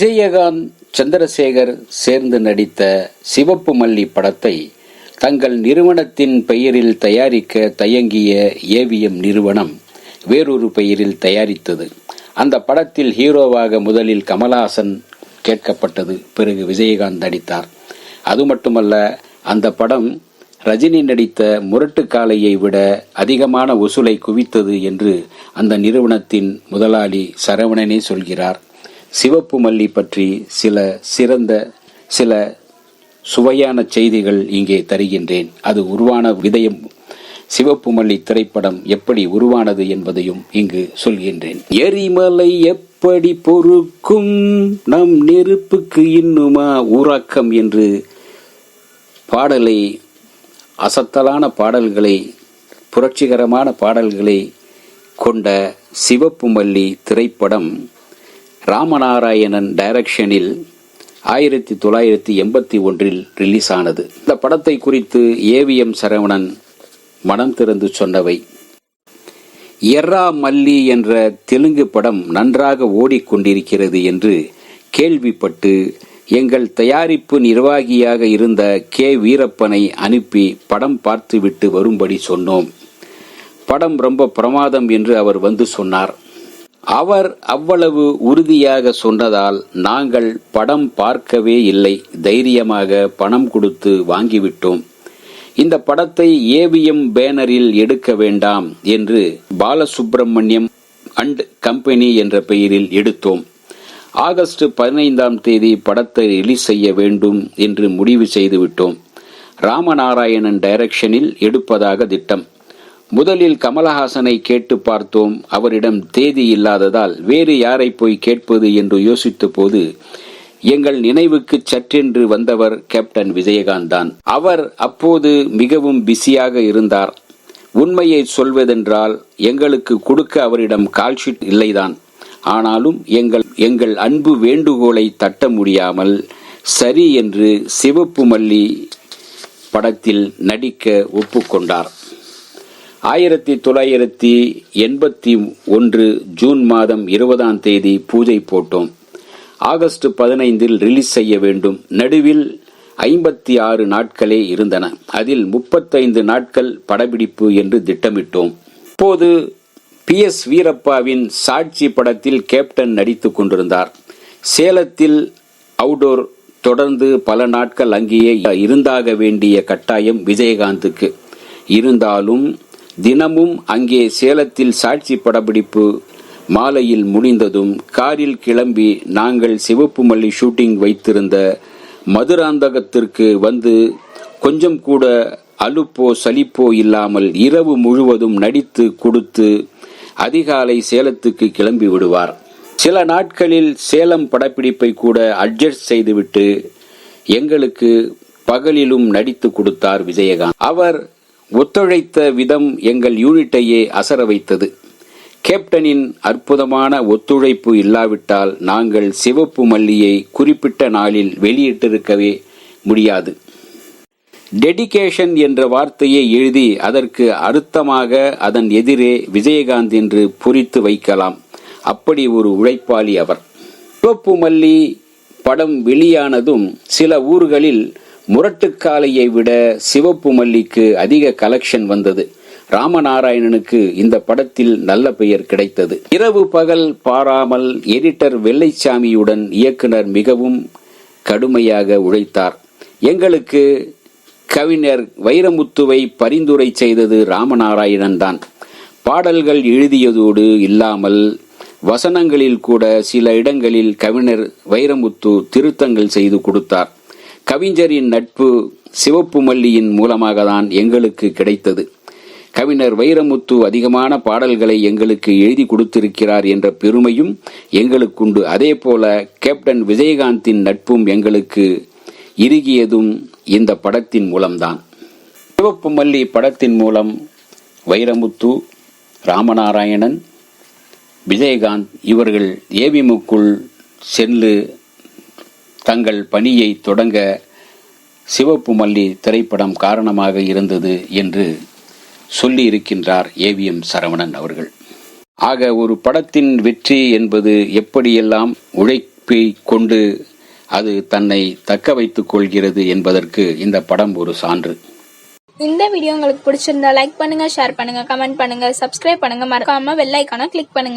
விஜயகாந்த் சந்திரசேகர் சேர்ந்து நடித்த சிவப்பு மல்லி படத்தை தங்கள் நிறுவனத்தின் பெயரில் தயாரிக்க தயங்கிய ஏவிஎம் நிறுவனம் வேறொரு பெயரில் தயாரித்தது. அந்த படத்தில் ஹீரோவாக முதலில் கமலஹாசன் கேட்கப்பட்டது பிறகு விஜயகாந்த் நடித்தார். அது மட்டுமல்ல அந்த படம் ரஜினி நடித்த முரட்டு காலையை விட அதிகமான வசூலை குவித்தது என்று அந்த நிறுவனத்தின் முதலாளி சரவணனே சொல்கிறார். சிவப்பு மல்லி பற்றி சில சிறந்த சில சுவையான செய்திகள் இங்கே தருகின்றேன். அது உருவான விதயம். சிவப்பு மல்லி திரைப்படம் எப்படி உருவானது என்பதையும் இங்கு சொல்கின்றேன். எரிமலை எப்படி பொறுக்கும்? நம் நெருப்புக்கு இன்னுமா ஊராக்கம் என்று பாடலை அசத்தலான பாடல்களை புரட்சிகரமான பாடல்களை கொண்ட சிவப்பு மல்லி திரைப்படம் ராமநாராயணன் டைரக்ஷனில் ஆயிரத்தி தொள்ளாயிரத்தி எண்பத்தி ஒன்றில் ரிலீஸ் ஆனது இந்த படத்தை குறித்து ஏவிஎம் சரவணன் மனம் திறந்து சொன்னவை. எர்ரா மல்லி என்ற தெலுங்கு படம் நன்றாக ஓடிக்கொண்டிருக்கிறது என்று கேள்விப்பட்டு எங்கள் தயாரிப்பு நிர்வாகியாக இருந்த கே வீரப்பனை அனுப்பி படம் பார்த்துவிட்டு வரும்படி சொன்னோம். படம் ரொம்ப பிரமாதம் என்று அவர் வந்து சொன்னார். அவர் அவ்வளவு உறுதியாக சொன்னதால் நாங்கள் படம் பார்க்கவே இல்லை. தைரியமாக பணம் கொடுத்து வாங்கிவிட்டோம். இந்த படத்தை ஏவிஎம் பேனரில் எடுக்க வேண்டாம் என்று பாலசுப்பிரமணியம் அண்ட் கம்பெனி என்ற பெயரில் எடுத்தோம். ஆகஸ்ட் பதினைந்தாம் தேதி படத்தை ரிலீஸ் செய்ய வேண்டும் என்று முடிவு செய்துவிட்டோம். ராமநாராயணன் டைரக்ஷனில் எடுப்பதாக திட்டம். முதலில் கமலஹாசனை கேட்டு பார்த்தோம். அவரிடம் தேதி இல்லாததால் வேறு யாரை போய் கேட்பது என்று யோசித்த போது எங்கள் நினைவுக்கு சற்றென்று வந்தவர் கேப்டன் விஜயகாந்த் தான் அவர் அப்போது மிகவும் பிஸியாக இருந்தார். உண்மையை சொல்வதென்றால் எங்களுக்கு கொடுக்க அவரிடம் கால்ஷீட் இல்லைதான். ஆனாலும் எங்கள் எங்கள் அன்பு வேண்டுகோளை தட்ட முடியாமல் சரி என்று சிவப்பு மல்லி படத்தில் நடிக்க ஒப்புக்கொண்டார். ஆயிரத்தி தொள்ளாயிரத்தி எண்பத்தி ஒன்று ஜூன் மாதம் இருபதாம் தேதி பூஜை போட்டோம். ஆகஸ்ட் பதினைந்தில் ரிலீஸ் செய்ய வேண்டும். நடுவில் ஐம்பத்தி ஆறு நாட்களே இருந்தன. அதில் முப்பத்தைந்து நாட்கள் படப்பிடிப்பு என்று திட்டமிட்டோம். இப்போது பி எஸ் வீரப்பாவின் சாட்சி படத்தில் கேப்டன் நடித்துக் கொண்டிருந்தார். சேலத்தில் அவுடோர் தொடர்ந்து பல நாட்கள் அங்கேயே இருந்தாக வேண்டிய கட்டாயம் விஜயகாந்துக்கு. இருந்தாலும் தினமும் அங்கே சேலத்தில் சாட்சி படப்பிடிப்பு மாலையில் முடிந்ததும் காரில் கிளம்பி நாங்கள் சிவப்பு மல்லி ஷூட்டிங் வைத்திருந்த மதுராந்தகத்திற்கு வந்து கொஞ்சம் கூட அலுப்போ சலிப்போ இல்லாமல் இரவு முழுவதும் நடித்து கொடுத்து அதிகாலை சேலத்துக்கு கிளம்பி விடுவார். சில நாட்களில் சேலம் படப்பிடிப்பை கூட அட்ஜஸ்ட் செய்துவிட்டு எங்களுக்கு பகலிலும் நடித்து கொடுத்தார் விஜயகாந்த். அவர் ஒத்துழைத்த விதம் எங்கள் யூனிட்டையே அசர வைத்தது. கேப்டனின் அற்புதமான ஒத்துழைப்பு இல்லாவிட்டால் நாங்கள் சிவப்பு மல்லியை குறிப்பிட்ட நாளில் வெளியிட்டிருக்கவே முடியாது. டெடிகேஷன் என்ற வார்த்தையை எழுதி அதற்கு அர்த்தமாக அதன் எதிரே விஜயகாந்த் என்று பொறித்து வைக்கலாம். அப்படி ஒரு உழைப்பாளி அவர். சிவப்பு மல்லி படம் வெளியானதும் சில ஊர்களில் முரட்டுக்காலையை விட சிவப்பு மல்லிக்கு அதிக கலெக்ஷன் வந்தது. ராமநாராயணனுக்கு இந்த படத்தில் நல்ல பெயர் கிடைத்தது. இரவு பகல் பாராமல் எடிட்டர் வெள்ளைச்சாமியுடன் இயக்குனர் மிகவும் கடுமையாக உழைத்தார். எங்களுக்கு கவிஞர் வைரமுத்துவை பரிந்துரை செய்தது ராமநாராயணன் தான். பாடல்கள் எழுதியதோடு இல்லாமல் வசனங்களில் கூட சில இடங்களில் கவிஞர் வைரமுத்து திருத்தங்கள் செய்து கொடுத்தார். கவிஞரின் நட்பு சிவப்பு மல்லியின் மூலமாக தான் எங்களுக்கு கிடைத்தது. கவிஞர் வைரமுத்து அதிகமான பாடல்களை எங்களுக்கு எழுதி கொடுத்திருக்கிறார் என்ற பெருமையும் எங்களுக்குண்டு. அதே போல கேப்டன் விஜயகாந்தின் நட்பும் எங்களுக்கு இறுகியதும் இந்த படத்தின் மூலம்தான். சிவப்பு மல்லி படத்தின் மூலம் வைரமுத்து ராமநாராயணன் விஜயகாந்த் இவர்கள் ஏவிமுக்குள் சென்று தங்கள் பணியை தொடங்க சிவப்பு மல்லி திரைப்படம் காரணமாக இருந்தது என்று சொல்லியிருக்கின்றார் ஏவிஎம் சரவணன் அவர்கள். ஆக ஒரு படத்தின் வெற்றி என்பது எப்படியெல்லாம் உழைப்பை கொண்டு அது தன்னை தக்க வைத்துக் கொள்கிறது என்பதற்கு இந்த படம் ஒரு சான்று. இந்த வீடியோ உங்களுக்கு பிடிச்சிருந்தா லைக் பண்ணுங்க ஷேர் பண்ணுங்க கமெண்ட் பண்ணுங்க சப்ஸ்கிரைப் பண்ணுங்க. மறக்காம வெள்ளைக்கான கிளிக் பண்ணுங்க.